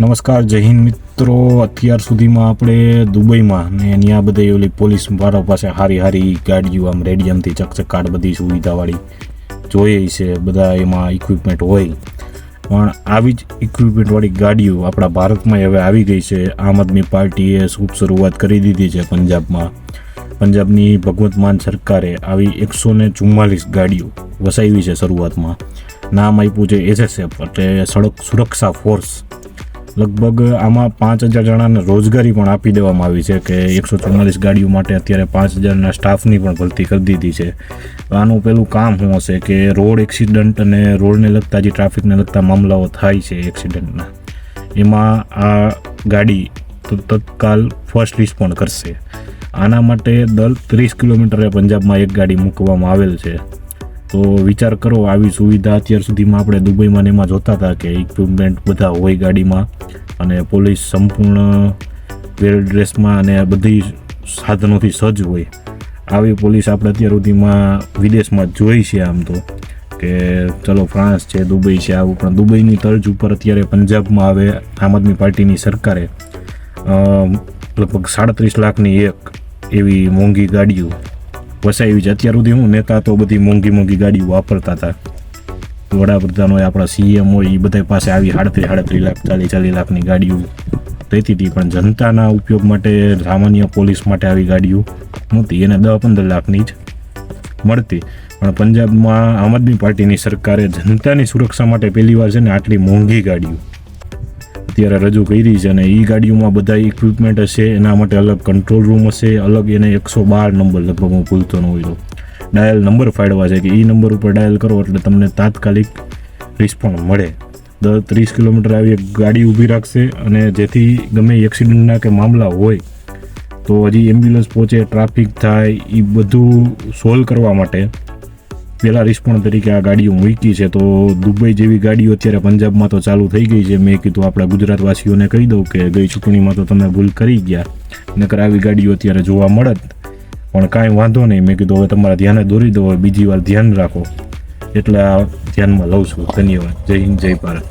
નમસ્કાર, જય મિત્રો. અત્યાર સુધીમાં આપણે દુબઈમાં ને ત્યાં બધે ઓલી પોલીસવાળા પાસે હારી હારી ગાડીઓ, આમ રેડિયમથી ચકચકાટ બધી સુવિધાવાળી જોઈએ છે, બધા એમાં ઇક્વિપમેન્ટ હોય. પણ આવી જ ઇક્વિપમેન્ટવાળી ગાડીઓ આપણા ભારતમાં હવે આવી ગઈ છે. આમ આદમી પાર્ટીએ શુભ શરૂઆત કરી દીધી છે પંજાબમાં. પંજાબની ભગવંત માન સરકારે આવી એકસો ને ચુમ્માલીસ ગાડીઓ વસાવી છે શરૂઆતમાં. નામ આપ્યું છે એસએસએફ, એટલે સડક સુરક્ષા ફોર્સ લગભગ આમાં પાંચ હજાર જણાને રોજગારી પણ આપી દેવામાં આવી છે કે એકસો ચુમ્માલીસ ગાડીઓ માટે અત્યારે પાંચ હજારના સ્ટાફની પણ ભરતી કરી દીધી છે. આનું પેલું કામ શું હશે કે રોડ એક્સિડન્ટ અને રોડને લગતા જે ટ્રાફિકને લગતા મામલાઓ થાય છે એક્સિડન્ટના એમાં આ ગાડી તત્કાલ ફર્સ્ટ રિસ્પોન્ડ કરશે. આના માટે દર ત્રીસ કિલોમીટરે પંજાબમાં એક ગાડી મૂકવામાં આવેલ છે. તો વિચાર કરો, આવી સુવિધા અત્યાર સુધીમાં આપણે દુબઈમાં એમાં જોતા હતા કે ઇક્વિપમેન્ટ બધા હોય ગાડીમાં અને પોલીસ સંપૂર્ણ વેલ ડ્રેસમાં અને બધી સાધનોથી સજ્જ હોય. આવી પોલીસ આપણે અત્યાર સુધીમાં વિદેશમાં જોઈ છે આમ તો કે ચલો ફ્રાન્સ છે, દુબઈ છે, આવું. પણ દુબઈની તર્જ ઉપર અત્યારે પંજાબમાં આવે આમ આદમી પાર્ટીની સરકારે લગભગ સાડત્રીસ લાખની એક એવી મોંઘી ગાડીઓ વસાવી છે. અત્યાર સુધી હું નેતા તો બધી મોંઘી મોંઘી ગાડીઓ વાપરતા હતા. વડાપ્રધાન હોય આપણા સીએમ હોય એ બધા પાસે આવી સાડત્રીસ સાડત્રીસ લાખ, ચાલીસ ચાલીસ લાખની ગાડીઓ રહેતી હતી. પણ જનતાના ઉપયોગ માટે, સામાન્ય પોલીસ માટે આવી ગાડીઓ નહોતી. એને દસ પંદર લાખની જ મળતી. પણ પંજાબમાં આમ આદમી પાર્ટીની સરકારે જનતાની સુરક્ષા માટે પહેલી વાર છે ને આટલી મોંઘી ગાડીઓ અત્યારે રજૂ કરી છે અને એ ગાડીઓમાં બધા ઇક્વિપમેન્ટ હશે, એના માટે અલગ કંટ્રોલ રૂમ હશે, અલગ એને એકસો બાર નંબર લગભગ હું ભૂલતો ન હોય તો ડાયલ નંબર ફાડવા છે કે એ નંબર ઉપર ડાયલ કરો એટલે તમને તાત્કાલિક રિસ્પોન્ડ મળે. દર ત્રીસ કિલોમીટર આવી એક ગાડી ઊભી રાખશે અને જેથી ગમે એક્સિડન્ટના કે મામલા હોય, તો હજી એમ્બ્યુલન્સ પહોંચે ટ્રાફિક થાય એ બધું સોલ્વ કરવા માટે પહેલાં રિસ્પોન્ડ તરીકે આ ગાડીઓ મૂકી છે, તો દુબઈ જેવી ગાડીઓ અત્યારે પંજાબમાં તો ચાલુ થઈ ગઈ છે. મેં કીધું આપણા ગુજરાતવાસીઓને કહી દઉં કે ગઈ ચૂંટણીમાં તો તમે ભૂલ કરી ગયા. નકર આવી ગાડીઓ અત્યારે જોવા મળત. પણ કાંઈ વાંધો નહીં. મેં કીધું હવે તમારા ધ્યાને દોરી દો બીજી વાર ધ્યાન રાખો. એટલે આ ધ્યાનમાં લઉં છું. ધન્યવાદ. જય હિન્દ, જય ભારત.